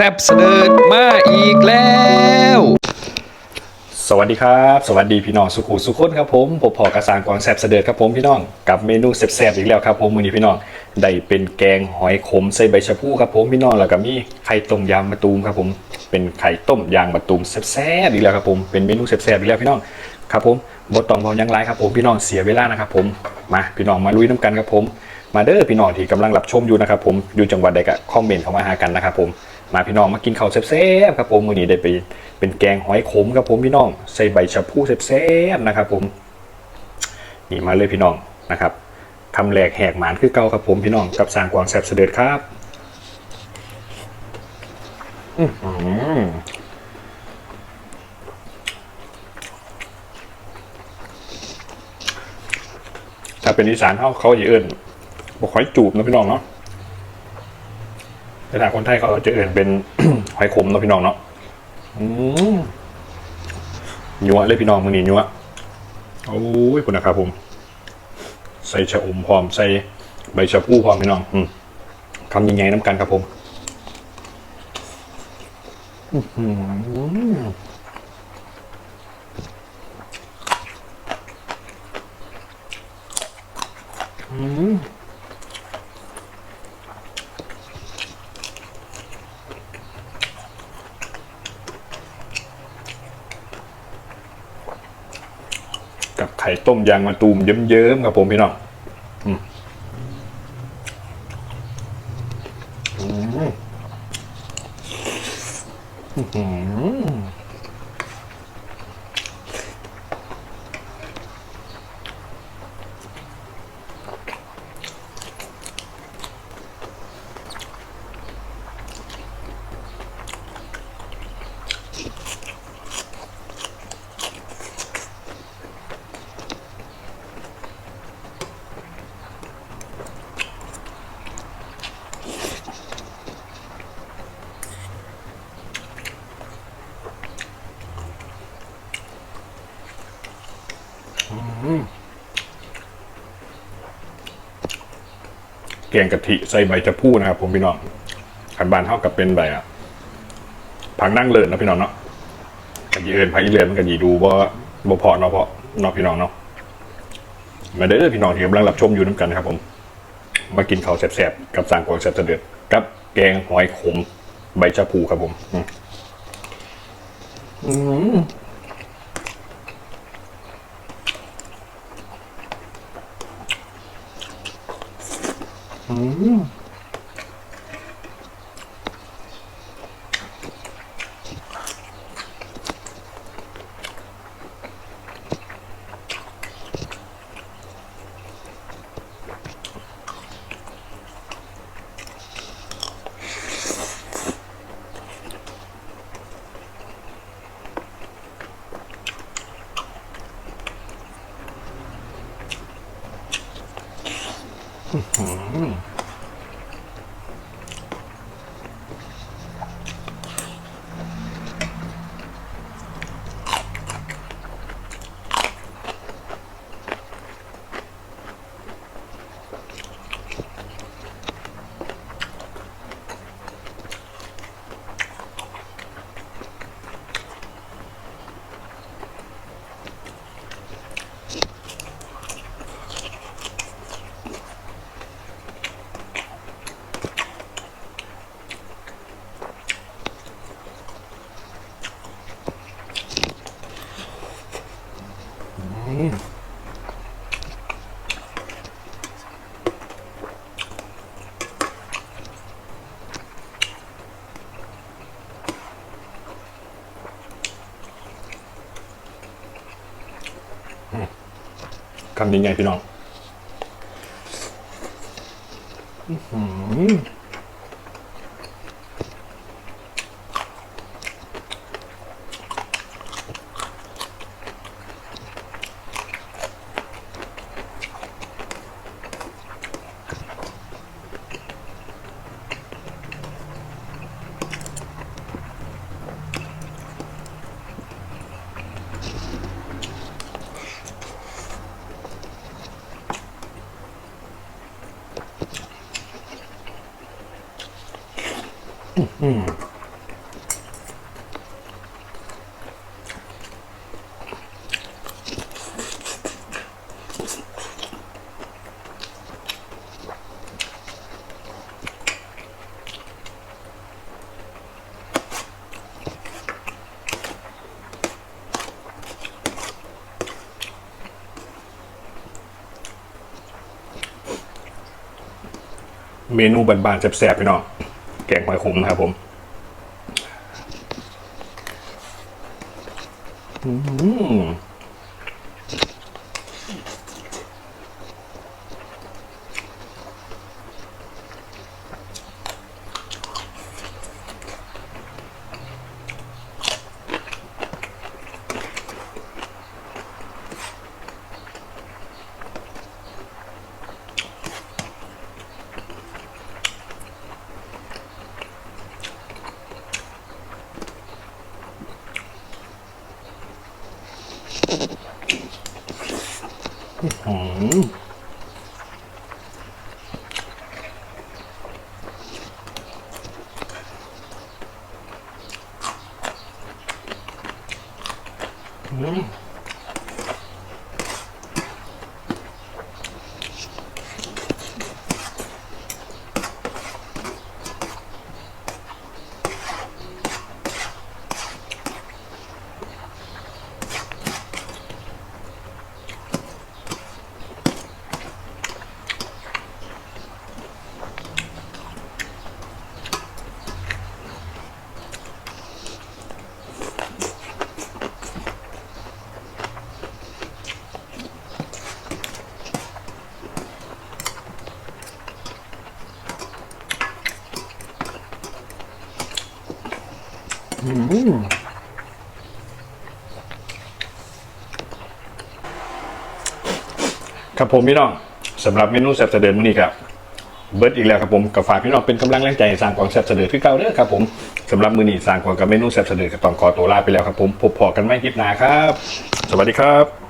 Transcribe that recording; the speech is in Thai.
ซบเสดิร์ดมาอีกแล้ว สวัสดีครับ สวัสดีพี่น้องสุขุสุขคนครับผมผมพอกระสางกวางแซบเสด็จครับผมพี่น้องกับเมนูแซ่บๆอีกแล้วครับผมมื้อนี้พี่น้องได้เป็นแกงหอยขมใส่ใบชะพูครับผมพี่น้องแล้วก็มีไข่ต้มยางมะตูมครับผมเป็นไข่ต้มยางมะตูมแซ่บๆอีกแล้วครับผมเป็นเมนูแซ่บๆอีกแล้วพี่น้องครับผมบทตองพอยังไรครับผมพี่น้องเสียเวลานะครับผมมาพี่น้องมาลุยน้ำกันครับผมมาเด้อพี่น้องที่กำลังรับชมอยู่นะครับผมอยู่จังหวัดใดก็คอมเมนต์เข้ามาหากันนะครับผม มาพี่น้องมากินข้าวแซ่บๆครับผมมื้อนี้ได้ไปเป็นแกงหอยขมครับผมพี่น้อง ใส่ใบชะพูแซ่บๆนะครับผมนี่มาเลยพี่น้องนะครับคำแหลกแหกหมานคือเก่าครับผมพี่น้องกับสางกวางแซ่บเสด็จครับอื้อหือถ้าเป็นอีสานเขาเขาจะเอิ้นบอกหอยจูบนะพี่น้องเนาะ แต่ทางคนไทยเขาจะเอื่นเป็น หอยขมเนาะพี่น้องเนาะยัวเลยพี่น้องมือนี้ยัวโอ้ยคุณนะครับผม ใส่ชะอมพร้อม ใส่ใบชะพูพร้อมพี่น้องอคำยังไงน้ำกันครับผมอืม ไข่ต้มยางมะตูมเยิ้มๆครับผมพี่น้อง แกงกะทิใส่ใบชะพูนะครับผมพี่น้องขันบานเท่ากับเป็นใบอะผักนั่งเลิศนะพี่น้องเนาะกันยีเอินผักอีเลิศมันกันยีดูว่าบ่พอเนาะเพราะเนาะพี่น้องเนาะมาเด้อพี่น้องที่กำลังรับชมอยู่น้ำกันครับ ผม มากินข้าวแซ่บๆกับสร้างกวางแซ่บเสด็จกับแกงหอยขม ใบชะพูครับผม อืม อืม ทำยังไงพี่น้อง อืมเมนูบานๆแสบๆพี่นาะ แกงหอยขมครับผมอืม 음. 음. ครับผมพี่น้องสำหรับเมนูแซ่บเสด็จมื้อนี้ครับเบิร์ดอีกแล้วครับผมกับฝากพี่น้องเป็นกำลังแรงใจสร้างกองแซ่บเสด็จคือเก่าเด้อครับผมสำหรับมื้อนี้สร้างกองกับเมนูแซ่บเสด็จก็ต้องขอตัวลาไปแล้วครับผมพบพอกันไม่คลิปหน้าครับ สวัสดีครับ